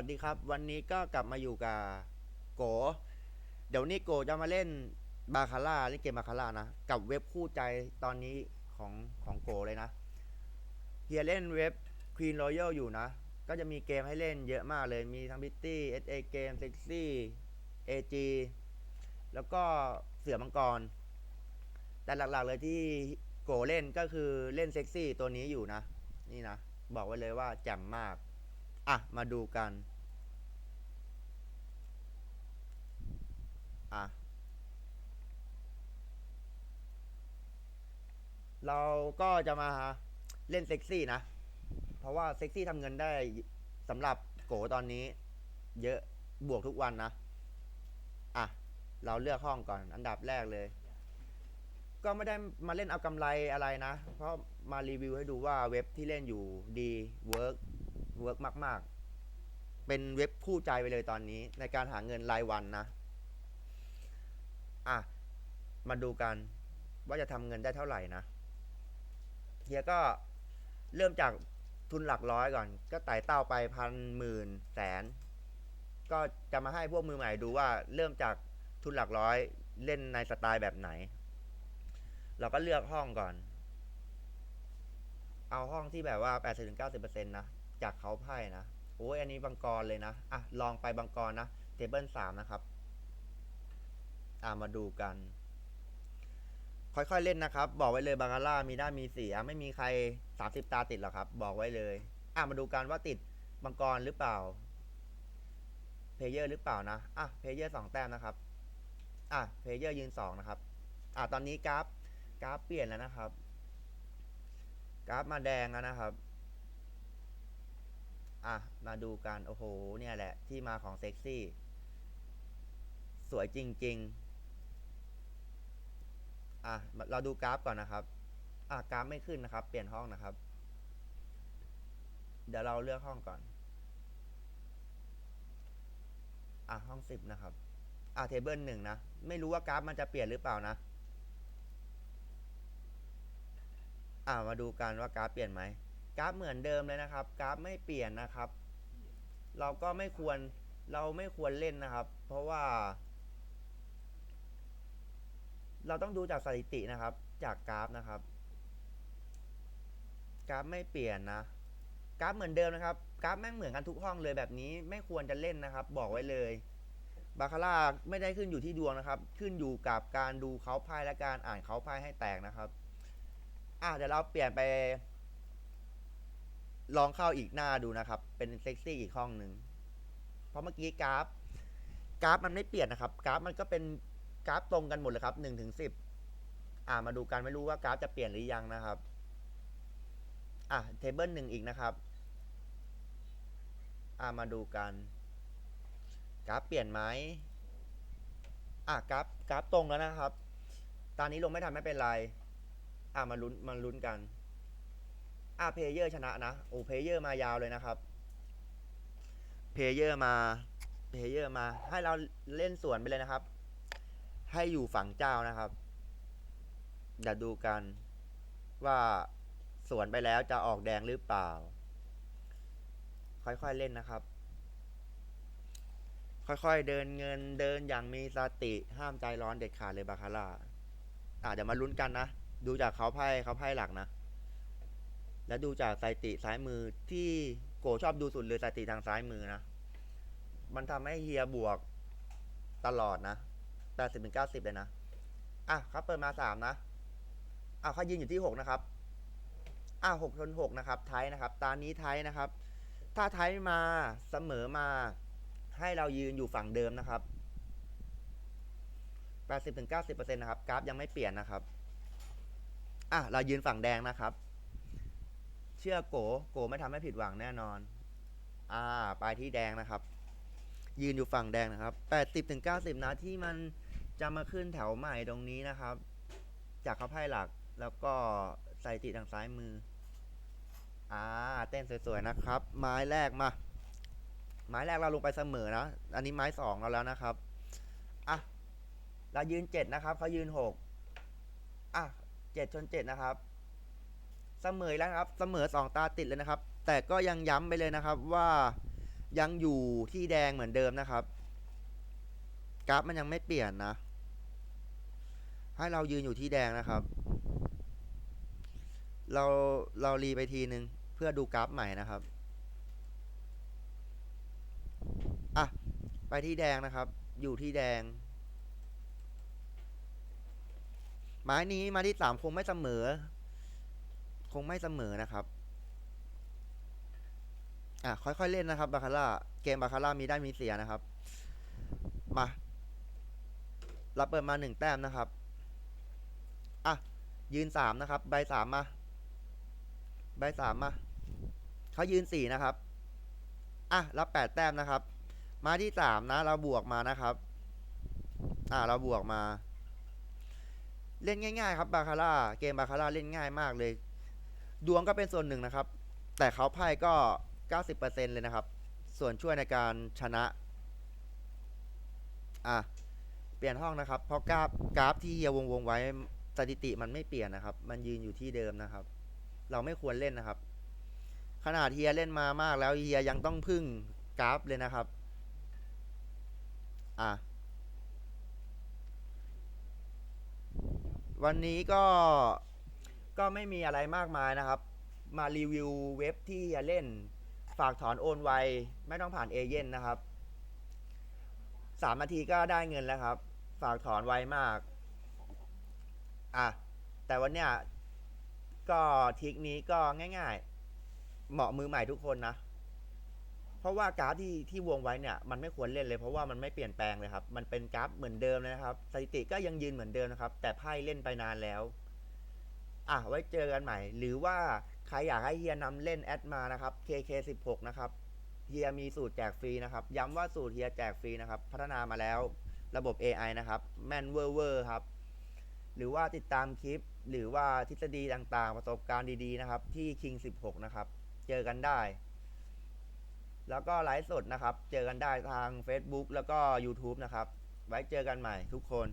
วัสดีครับ วันนี้ก็กลับมาอยู่กับโก เดี๋ยวนี้โกจะมาเล่นบาคาร่าเล่นเกมบาคาร่านะ กับเว็บคู่ใจตอนนี้ของของโกเลยนะเฮียเล่นเว็บ Queen Royal อยู่นะ ก็จะมีเกมให้เล่นเยอะมากเลย มีทั้งบิตตี้ SA เกม Sexy AG แล้วก็เสือมังกร แต่หลักๆเลยที่โกเล่นก็คือเล่นเซ็กซี่ตัวนี้อยู่นะ นี่นะ บอกไว้เลยว่าแจ่มมาก อะ มาดูกัน อะ เราก็จะมาเล่นเซ็กซี่นะ เพราะว่าเซ็กซี่ทำเงินได้สำหรับโกตอนนี้ เยอะบวกทุกวันนะ อะ เราเลือกห้องก่อน อันดับแรกเลย ก็ไม่ได้มาเล่นเอากำไรอะไรนะ เพราะมารีวิวให้ดูว่าเว็บที่เล่นอยู่ดีเวิร์ก เวิร์กมาก ๆ เป็นเว็บคู่ใจไปเลยตอนนี้ ในการหาเงินรายวันนะ อะ มาดูกันว่าจะทำเงินได้เท่าไหร่นะเฮียก็เริ่มจากทุนหลักร้อยก่อน ก็ไต่เต้าไปพันหมื่นแสน ก็จะมาให้พวกมือใหม่ดูว่า เริ่มจากทุนหลักร้อยเล่นในสไตล์แบบไหน เราก็เลือกห้องก่อน เอาห้องที่แบบว่า 80-90%นะ จากเขาไพ่นะโอ้ยอันนี้บังกรเลยนะอะลองไปบังกรนะเทเบิลสามนะครับอะมาดูกัน ค่อยๆเล่นนะครับ บอกไว้เลยบาคาร่ามีได้ามีเสีย ไม่มีใคร30ตาติดหรอกครับ บอกไว้เลยอะมาดูกันว่าติดบังกรหรือเปล่าเพลเยอร์หรือเปล่านะอะเพลเยอร์สองแต้มนะครับอะเพลเยอร์ยืนสองนะครับอะตอนนี้กราฟกราฟเปลี่ยนแล้วนะครับ กราฟมาแดงแล้วนะครับ อะ มาดูกัน โอ้โห เนี่ยแหละ ที่มาของเซ็กซี่ สวยจริง ๆ อะ เราดูกราฟก่อนนะครับ อะ กราฟไม่ขึ้นนะครับ เปลี่ยนห้องนะครับ เดี๋ยวเราเลือกห้องก่อน อะ ห้องสิบนะครับ อะ เทเบิลหนึ่งนะ ไม่รู้ว่ากราฟมันจะเปลี่ยนหรือเปล่านะ อ่ามาดูกันว่ากราฟเปลี่ยนไหม กราฟเหมือนเดิมเลยนะครับ กราฟไม่เปลี่ยนนะครับ เราก็ไม่ควรเราไม่ควรเล่นนะครับ เพราะว่า เราต้องดูจากสถิตินะครับ จากกราฟนะครับ กราฟไม่เปลี่ยนนะกราฟเหมือนเดิมนะครับ กราฟแม่งเหมือนกันทุกห้องเลยแบบนี้ไม่ควรจะเล่นนะครับ บอกไว้เลยบาคาร่าไม่ได้ขึ้นอยู่ที่ดวงนะครับ ขึ้นอยู่กับการดูเขาไพ่และการอ่านเขาไพ่ให้แตกนะครับ อะเดี๋ยวเราเปลี่ยนไป ลองเข้าอีกหน้าดูนะครับ เป็นเซ็กซี่อีกห้องหนึ่งเพราะเมื่อกี้กราฟ กราฟมันไม่เปลี่ยนนะครับ กราฟมันก็เป็นกราฟตรงกันหมดเลยครับหนึ่งถึงสิบอ่ามาดูกันไม่รู้ว่ากราฟจะเปลี่ยนหรือยังนะครับ อะเทเบิลหนึ่งอีกนะครับ อ่ามาดูกันกราฟเปลี่ยนไหมอะกราฟกราฟตรงแล้วนะครับ ตอนนี้ลงไม่ทันไม่เป็นไร อะมาลุ้นมาลุ้นกัน อะเพเยอร์ชนะนะโอ้เพเยอร์มายาวเลยนะครับเพเยอร์มาเพเยอร์มา ให้เราเล่นสวนไปเลยนะครับ ให้อยู่ฝั่งเจ้านะครับเดี๋ยวดูกันว่าสวนไปแล้วจะออกแดงหรือเปล่า ค่อยๆเล่นนะครับ ค่อยๆเดินเงินเดินอย่างมีสติห้ามใจร้อนเด็ดขาดเลยบาคาร่าอะเดี๋ยวมาลุ้นกันนะ ดูจากเขาไพ่เขาไพ่หลักนะ และดูจากสถิติซ้ายมือที่โกชอบดูสุดเลยสถิติทางซ้ายมือนะ มันทำให้เฮียบวกตลอดนะแปดสิบถึงเก้าสิบเลยนะ อะครับเปิดมาสามนะ อะเขายืนอยู่ที่หกนะครับ อะหกชนหกนะครับไทยนะครับ ตานี้ไทยนะครับ ถ้าไทยมาเสมอมา ให้เรายืนอยู่ฝั่งเดิมนะครับแปดสิบถึงเก้าสิบเปอร์เซ็นต์นะครับ กราฟยังไม่เปลี่ยนนะครับ อะเรายืนฝั่งแดงนะครับ เชื่อโกโกไม่ทำให้ผิดหวังแน่นอน อ่าไปที่แดงนะครับ ยืนอยู่ฝั่งแดงนะครับแปดสิบถึงเก้าสิบนะที่มันจะมาขึ้นแถวใหม่ตรงนี้นะครับ จากเขาไพ่หลักแล้วก็ใส่ติทางซ้ายมือ อ่า เต้นสวยๆนะครับ ไม้แรกมา ไม้แรกเราลงไปเสมอนะ อันนี้ไม้สองเราแล้วนะครับ อะ เรายืนเจ็ดนะครับ เขายืนหกอะเจ็ดชนเจ็ดนะครับ เสมอแล้วครับเสมอสองตาติดเลยนะครับ แต่ก็ยังย้ำไปเลยนะครับว่ายังอยู่ที่แดงเหมือนเดิมนะครับ กราฟมันยังไม่เปลี่ยนนะ ให้เรายืนอยู่ที่แดงนะครับ เราเรารีไปทีนึงเพื่อดูกราฟใหม่นะครับอะไปที่แดงนะครับ อยู่ที่แดงไม้นี้มาที่สามคงไม่เสมอ งไม่เสมอนะครับ อะค่อยๆเล่นนะครับบาคาร่าเกมบาคาร่ามีได้มีเสียนะครับ มาเราเปิดมาหนึ่งแต้มนะครับ อะ ยืนสามนะครับ ใบสามมา ใบสามมาเขายืนสี่นะครับ อะ รับแปดแต้มนะครับ มาที่สามนะ เราบวกมานะครับ อะ เราบวกมา เล่นง่าย ๆ ครับ บาคาร่า เกมบาคาร่าเล่นง่ายมากเลย ดวงก็เป็นส่วนหนึ่งนะครับ แต่เขาไพ่ก็ 90%เลยนะครับ ส่วนช่วยในการชนะ อะ เปลี่ยนห้องนะครับ เพราะกราฟกราฟที่เฮียวงวงไว้สถิติมันไม่เปลี่ยนนะครับ มันยืนอยู่ที่เดิมนะครับ เราไม่ควรเล่นนะครับ ขนาดเฮียเล่นมามากแล้วเฮียยังต้องพึ่งกราฟเลยนะครับ อะวันนี้ก็ ก็ไม่มีอะไรมากมายนะครับ มารีวิวเว็บที่เฮียเล่น ฝากถอนโอนไว ไม่ต้องผ่านเอเย่นนะครับสามนาทีก็ได้เงินแล้วครับ ฝากถอนไวมาก อะ แต่วันเนี้ยก็ทิกนี้ก็ง่าย ๆ เหมาะมือใหม่ทุกคนนะ เพราะว่ากราฟที่ที่วงไว้เนี่ย มันไม่ควรเล่นเลย เพราะว่ามันไม่เปลี่ยนแปลงเลยครับ มันเป็นกราฟเหมือนเดิมเลยนะครับ สถิติก็ยังยืนเหมือนเดิมนะครับ แต่ไพ่เล่นไปนานแล้ว อะไว้เจอกันใหม่ หรือว่าใครอยากให้เฮียนำเล่นแอดมานะครับ KK16 นะครับเฮียมีสูตรแจกฟรีนะครับ ย้ำว่าสูตรเฮียแจกฟรีนะครับ พัฒนามาแล้วระบบ AI นะครับ แม่นเวอร์เวอร์ครับ หรือว่าติดตามคลิป หรือว่าทฤษฎีต่างๆ ประสบการณ์ดีๆ นะครับ ที่ King 16 นะครับ เจอกันได้ แล้วก็ไลฟ์สดนะครับ เจอกันได้ทาง Facebook แล้วก็ YouTube นะครับ ไว้เจอกันใหม่ทุกคน